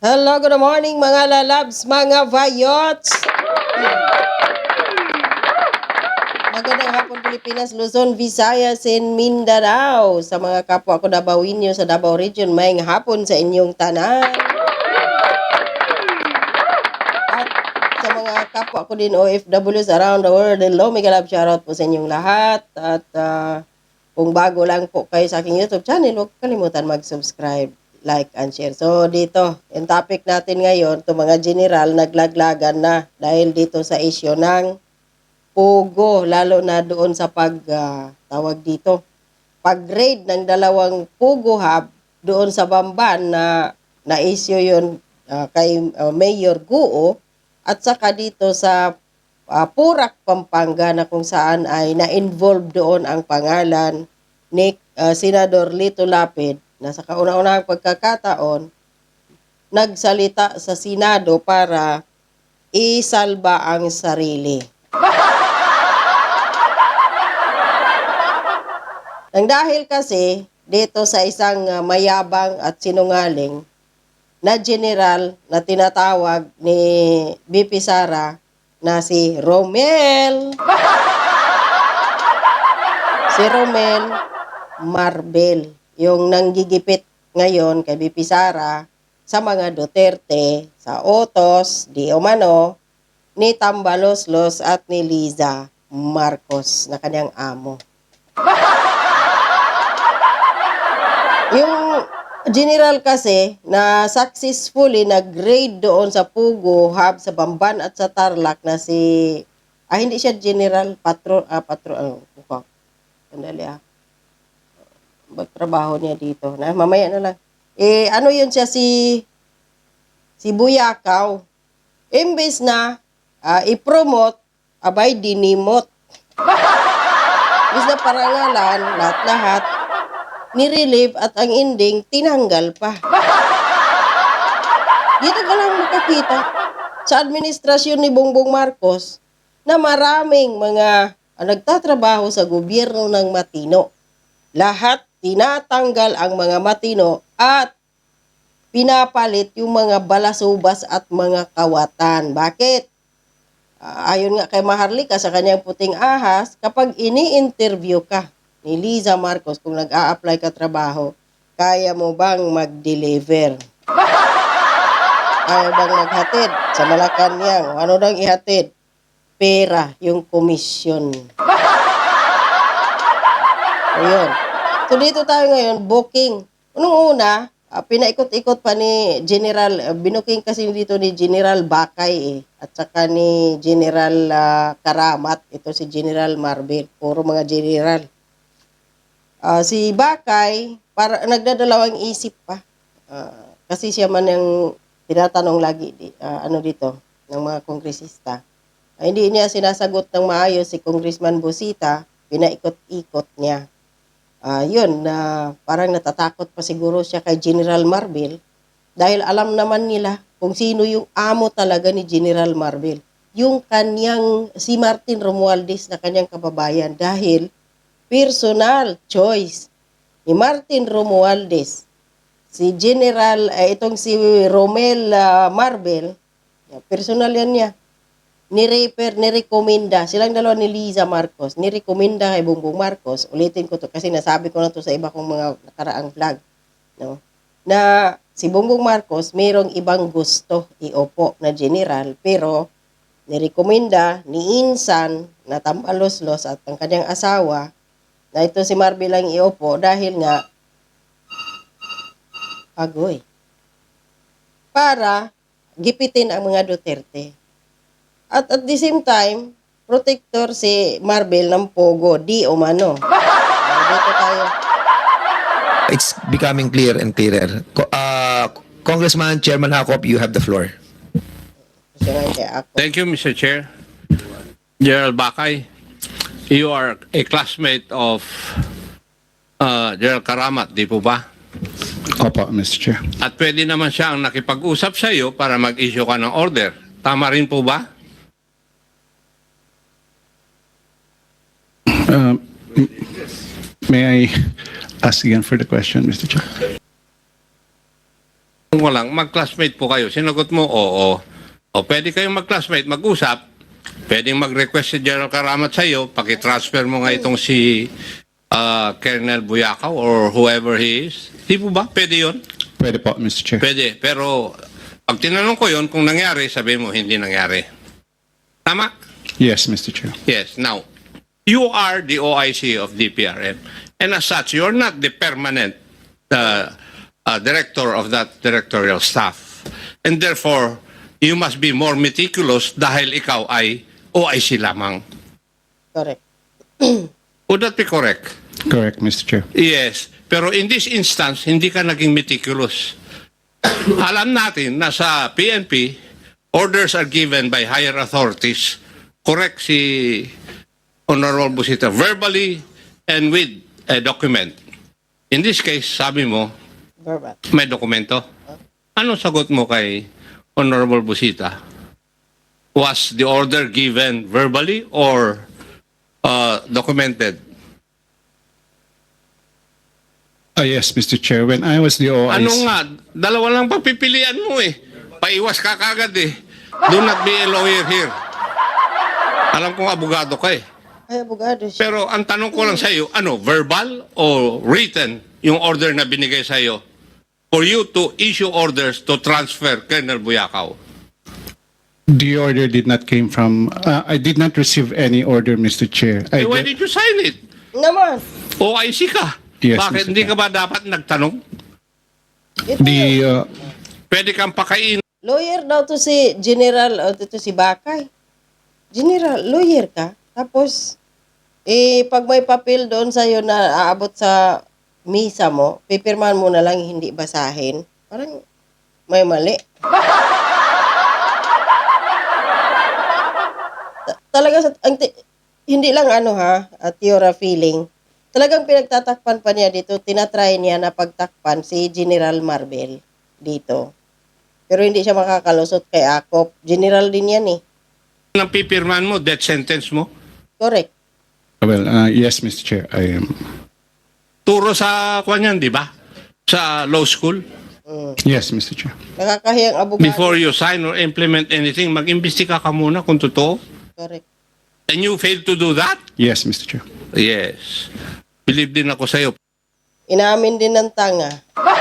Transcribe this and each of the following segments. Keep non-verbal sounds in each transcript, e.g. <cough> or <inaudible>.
Hello, good morning mga lalabs, mga vayots! Magandang hapon Pilipinas, Luzon, Visayas, and Mindanao. Sa mga kapwa ko Dabawenyo sa Davao Region, may hapon sa inyong tanan. At sa mga kapwa ko din OFWs around the world, hello, mega love shoutout po sa inyong lahat. At ah, kung bago lang po kayo sa aking YouTube channel, huwag kalimutan mag-subscribe, like, and share. So, dito, yung topic natin ngayon, itong mga general, naglaglagan na dahil dito sa issue ng Pugo, lalo na doon sa pag, ah, tawag dito, pag-grade ng dalawang Pugo Hub doon sa Bamban na na-issue yun ah, kay ah, Mayor Guo at saka dito sa ah, Purak, Pampanga na kung saan ay na-involve doon ang pangalan ni ah, Senador Lito Lapid na sa kauna-unahang pagkakataon nagsalita sa Senado para isalba ang sarili. <laughs> Nang dahil kasi dito sa isang ah, mayabang at sinungaling na general na tinatawag ni BP Sara na si Romel. <laughs> si Romel Marbel, yung nanggigipit ngayon kay BP Sara sa mga Duterte, sa Otos, di umano, ni Tambaloslos at ni Liza Marcos na kanyang amo. Yung general kasi na successfully nag-grade doon sa Pugo, Hub, sa Bamban at sa Tarlac na si ah hindi siya general patro ah patro ano uh, Sandali ah. Trabaho niya dito? Na mamaya na lang. Eh ano yun siya si si Buyakaw. Imbes na ah, i-promote abay dinimot. <laughs> Imbes na parangalan lahat-lahat ni-relieve at ang ending, tinanggal pa. <laughs> Dito ka lang makakita sa administrasyon ni Bongbong Marcos na maraming mga ah, nagtatrabaho sa gobyerno ng Matino. Lahat tinatanggal ang mga Matino at pinapalit yung mga balasubas at mga kawatan. Bakit? Ah, ayon nga kay Maharlika sa kanyang puting ahas, kapag ini-interview ka ni Liza Marcos kung nag-a-apply ka trabaho, kaya mo bang mag-deliver? Kaya bang maghatid sa Malacanang? Ano daw ihatid? Pera, yung komisyon. Ayun. So dito tayo ngayon, booking. Unong una, ah, pinaikot-ikot pa ni General, ah, binuking kasi dito ni General Bakay eh. At saka ni General ah, Karamat. Ito si General Marvel. Puro mga general. Ah, si Bakay, para nagdadalawang isip pa. Ah, kasi siya man yung tinatanong lagi di, ah, ano dito ng mga kongresista. Ah, hindi niya sinasagot ng maayos si Congressman Busita, pinaikot-ikot niya. Ah, yun, na parang natatakot pa siguro siya kay General Marvel dahil alam naman nila kung sino yung amo talaga ni General Marvel. Yung kanyang, si Martin Romualdez na kanyang kababayan dahil personal choice ni Martin Romualdez. Si General, eh, itong si Romel ah, Marvel, personal yan niya. Ni-refer, ni-recommenda. Silang dalawa ni Liza Marcos. Ni-recommenda kay Bongbong Marcos. Ulitin ko to kasi nasabi ko na to sa iba kong mga nakaraang vlog. No? Na si Bongbong Marcos mayroong ibang gusto iopo na general pero nirekomenda ni Insan na tambaloslos at ang kanyang asawa na ito si Marvel lang iopo dahil nga agoy. Para gipitin ang mga Duterte. At at the same time, protector si Marvel ng Pogo, di umano. Ah, <laughs> Dito tayo. It's becoming clear and clearer. Co- uh, Congressman Chairman Hakop, you have the floor. Thank you, Mr. Chair. Gerald Bakay, you are a classmate of uh, Gerald Karamat, di po ba? Opo, Mr. Chair. At pwede naman siya ang nakipag-usap sa iyo para mag-issue ka ng order. Tama rin po ba? May I ask again for the question, Mr. Chair? Kung walang, mag-classmate po kayo. Sinagot mo, oo. O pwede kayong mag-classmate, mag-usap. Pwedeng mag-request si General Karamat sa iyo, pakitransfer mo nga itong si ah, Colonel Buyakaw or whoever he is. Di po ba? Pwede yon Pwede po, Mr. Chair. Pwede. Pero pag tinanong ko yon kung nangyari, sabi mo hindi nangyari. Tama? Yes, Mr. Chair. Yes. Now, you are the OIC of DPRM. And as such, you're not the permanent uh, uh, director of that directorial staff. And therefore, you must be more meticulous dahil ikaw ay OIC lamang. Correct. Would that be correct? Correct, Mr. Chair. Yes. Pero in this instance, hindi ka naging meticulous. Alam natin na sa PNP, orders are given by higher authorities. Correct si Honorable Busita, verbally and with a document. In this case, sabi mo, Verbal. may dokumento. Anong sagot mo kay Honorable Busita? Was the order given verbally or uh, documented? Ah, yes, Mr. Chair. When I was the OIC... Ano nga, dalawa lang papipilian mo eh. Paiwas ka kagad eh. Do not be a lawyer here. Alam kong abogado ka eh. Ay, abogado siya. Pero ang tanong ko lang sa iyo, ano, verbal o written yung order na binigay sa iyo for you to issue orders to transfer Colonel Buyakaw? The order did not came from... uh, I did not receive any order, Mr. Chair. I Eh, why did you sign it? Naman. OIC ka. Yes, Bakit Mr. hindi ka ba dapat nagtanong? Ito, the... uh, Pwede kang pakain lawyer daw to si General, o to si Bakay. General, lawyer ka. Tapos, eh, pag may papel doon sa'yo na aabot sa misa mo, pipirmahan mo na lang hindi basahin. Parang may mali. Ta- talaga sa ang ti- hindi lang ano ha, at your feeling. Talagang pinagtatakpan pa niya dito, tinatry niya na pagtakpan si General Marbel dito. Pero hindi siya makakalusot kay Akop. General din yan eh. ng pipirman mo, death sentence mo. Correct. Well, uh, yes, Mr. Chair. I am... Turo sa kwan yan, di ba? Sa law school. Yes, Mr. Chair. Nakakahiyang abogado. Before you sign or implement anything, mag-imbestiga ka muna kung totoo. Correct. And you failed to do that? Yes, Mr. Chair. Yes. Believe din ako sa'yo. Inamin din ng tanga. <laughs>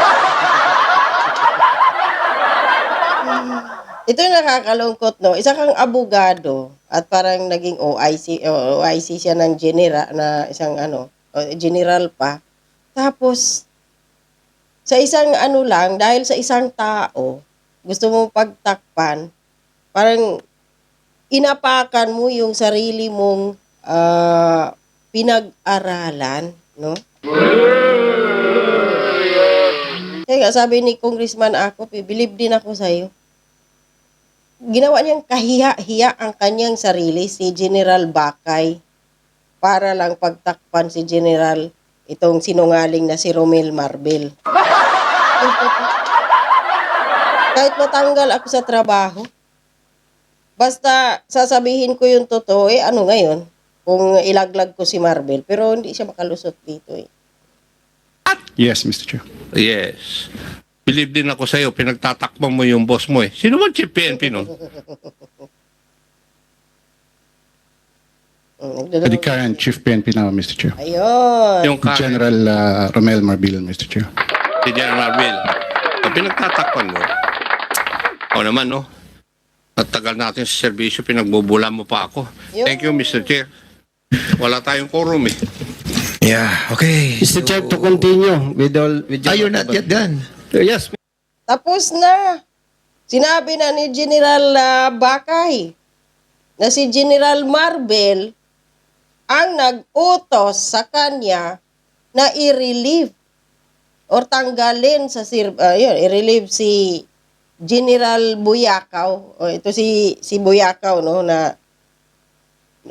Ito yung nakakalungkot, no? Isa kang abogado at parang naging OIC, OIC siya ng general, na isang ano, general pa. Tapos, sa isang ano lang, dahil sa isang tao, gusto mo pagtakpan, parang inapakan mo yung sarili mong ah, pinag-aralan, no? Kaya sabi ni Congressman ako, believe din ako sa'yo. Ginawa niyang kahiya-hiya ang kanyang sarili, si General Bakay, para lang pagtakpan si General itong sinungaling na si Romel Marbel. <laughs> Kahit matanggal ako sa trabaho, basta sasabihin ko yung totoo, eh ano ngayon, kung ilaglag ko si Marbel, pero hindi siya makalusot dito eh. Yes, Mr. Chair. Yes. Believe din ako sa'yo, pinagtatakpan mo yung boss mo eh. Sino ba chief PNP nun? The current Chief PNP now, Mr. Chair. Ayun. Yung current General uh, Romel Marbil, Mr. Chair. si General Bill. So, pinagtatakpan mo. O naman, no? At tagal natin sa serbisyo, pinagbubula mo pa ako. Thank you, Mr. Chair. Wala tayong quorum eh. Yeah, okay. Mr. Chair, to continue with all... With Ah, you're not yet done. Yes, Tapos na. Sinabi na ni General ah, Bakay na si General Marbel ang nag-utos sa kanya na i-relieve or tanggalin sa sir yun, i-relieve si General Buyakaw o ito si si Buyakaw no na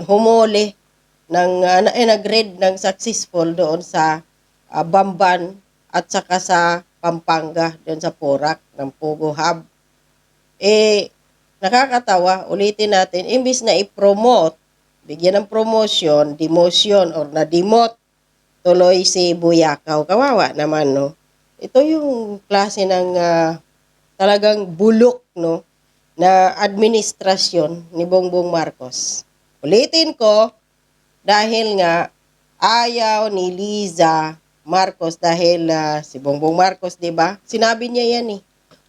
humuli ng uh, na, eh, nag-read ng successful doon sa ah, Bamban at saka sa Pampanga doon sa Porac ng Pugo Hub. Eh, nakakatawa, ulitin natin, imbis na i-promote, bigyan ng promotion, demotion, or na-demote, tuloy si Buyakaw. Kawawa naman, no? Ito yung klase ng ah, talagang bulok no na administrasyon ni Bongbong Marcos. Ulitin ko dahil nga ayaw ni Liza Marcos dahil ah, si Bongbong Marcos, 'di ba? Sinabi niya yan eh.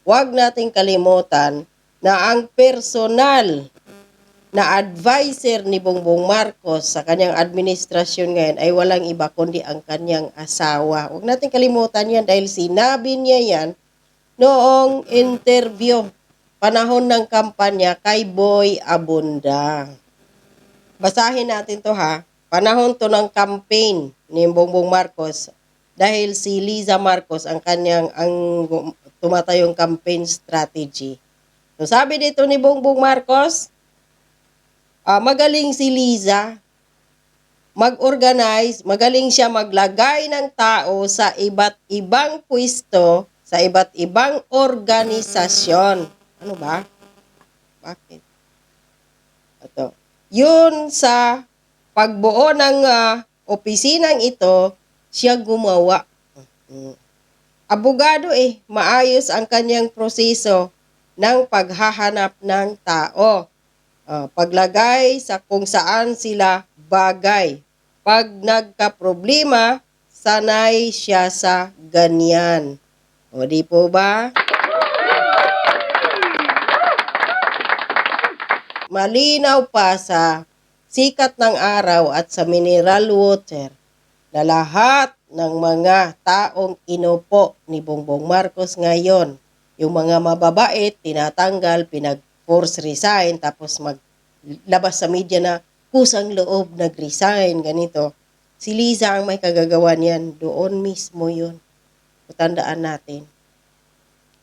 Huwag nating kalimutan na ang personal na advisor ni Bongbong Marcos sa kanyang administrasyon ngayon ay walang iba kundi ang kanyang asawa. Huwag natin kalimutan yan dahil sinabi niya yan noong interview panahon ng kampanya kay Boy Abunda. Basahin natin to ha. Panahon to ng campaign ni Bongbong Marcos dahil si Liza Marcos ang kanyang ang tumatayong campaign strategy. So sabi dito ni Bongbong Marcos, ah, magaling si Liza mag-organize, magaling siya maglagay ng tao sa iba't ibang pwesto, sa iba't ibang organisasyon. Ano ba? Bakit? Ito. Yun sa pagbuo ng ah, opisinang ito, siya gumawa. Abogado eh, maayos ang kanyang proseso ng paghahanap ng tao. Ah, paglagay sa kung saan sila bagay. Pag nagka-problema, sanay siya sa ganyan. O di po ba? Malinaw pa sa sikat ng araw at sa mineral water na lahat ng mga taong inupo ni Bongbong Marcos ngayon, yung mga mababait, tinatanggal, pinag-force resign, tapos maglabas sa media na kusang loob, nag-resign, ganito. Si Liza ang may kagagawa niyan. Doon mismo yun. Tandaan natin.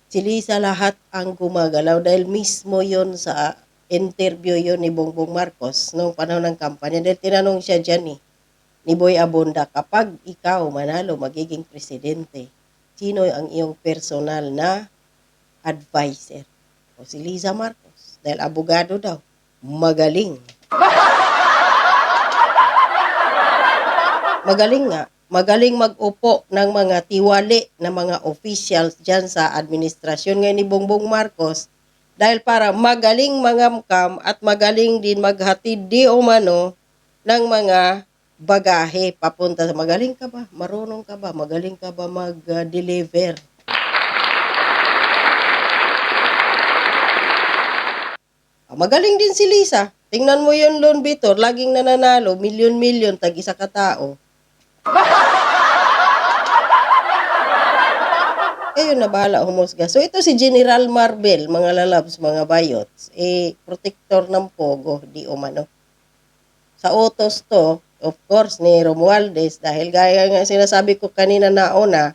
Si Liza lahat ang gumagalaw dahil mismo yon sa interview yon ni Bongbong Marcos noong panahon ng kampanya. Dahil tinanong siya dyan eh, ni Boy Abunda, kapag ikaw manalo, magiging presidente, sino ang iyong personal na advisor? O si Liza Marcos. Dahil abogado daw. Magaling. <laughs> Magaling nga. Magaling mag-upo ng mga tiwali na mga officials dyan sa administrasyon ngayon ni Bongbong Marcos dahil para magaling mangamkam at magaling din maghatid di umano ng mga bagahe papunta sa magaling ka ba? Marunong ka ba? Magaling ka ba mag-deliver? Ah, Magaling din si Lisa. Tingnan mo yun, Lon Vitor, laging nananalo, milyon-milyon, tag isa ka tao. <laughs> Kayo na bahala humusga. So ito si General Marvel, mga lalabs, mga bayots, eh, protector ng Pogo, di umano. Sa utos to, of course, ni Romualdez, dahil gaya nga sinasabi ko kanina na una,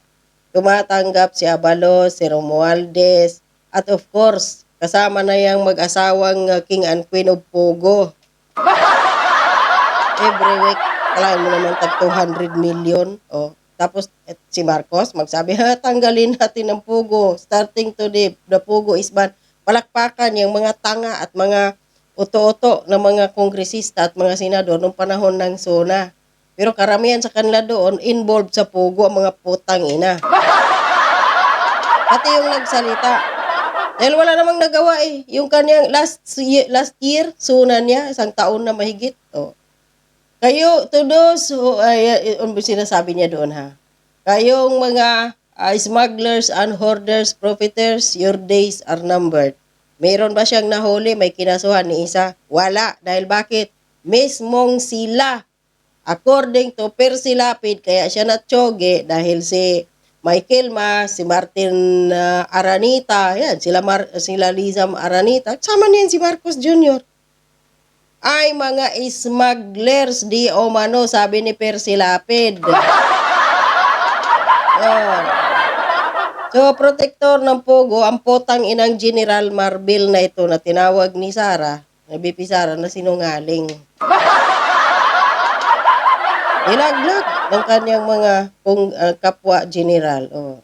tumatanggap si Abalos, si Romualdez, at of course, kasama na yung mag-asawang uh, King and Queen of Pogo. <laughs> Every week, kailangan mo naman tag 200 million. O, tapos et, si Marcos magsabi, ha, tanggalin natin ang Pogo. Starting today, the Pogo is banned. Palakpakan yung mga tanga at mga uto-uto ng mga kongresista at mga senador noong panahon ng SONA. Pero karamihan sa kanila doon, involved sa Pogo ang mga putang ina. Pati yung nagsalita. Dahil wala namang nagawa eh. Yung kanyang last year, last year sunan niya, isang taon na mahigit. Oh. Kayo, to those who, ay, uh, sinasabi niya doon ha. Kayong mga ah, smugglers and hoarders, profiteers, your days are numbered. Meron ba siyang nahuli? May kinasuhan ni isa? Wala. Dahil bakit? Mismong sila. According to Percy Lapid, kaya siya natsoge dahil si Michael Ma, si Martin ah, Aranita, yan, sila, Mar, sila Liza Aranita, sama niyan si Marcos Jr. Ay mga smugglers di omano, sabi ni Percy Lapid. Yan. <laughs> So, protector ng Pogo, ang potang inang General Marbil na ito na tinawag ni Sara, na BP Sara, na sinungaling. <laughs> Nilaglag ng kanyang mga kung, ah, kapwa general. Oh.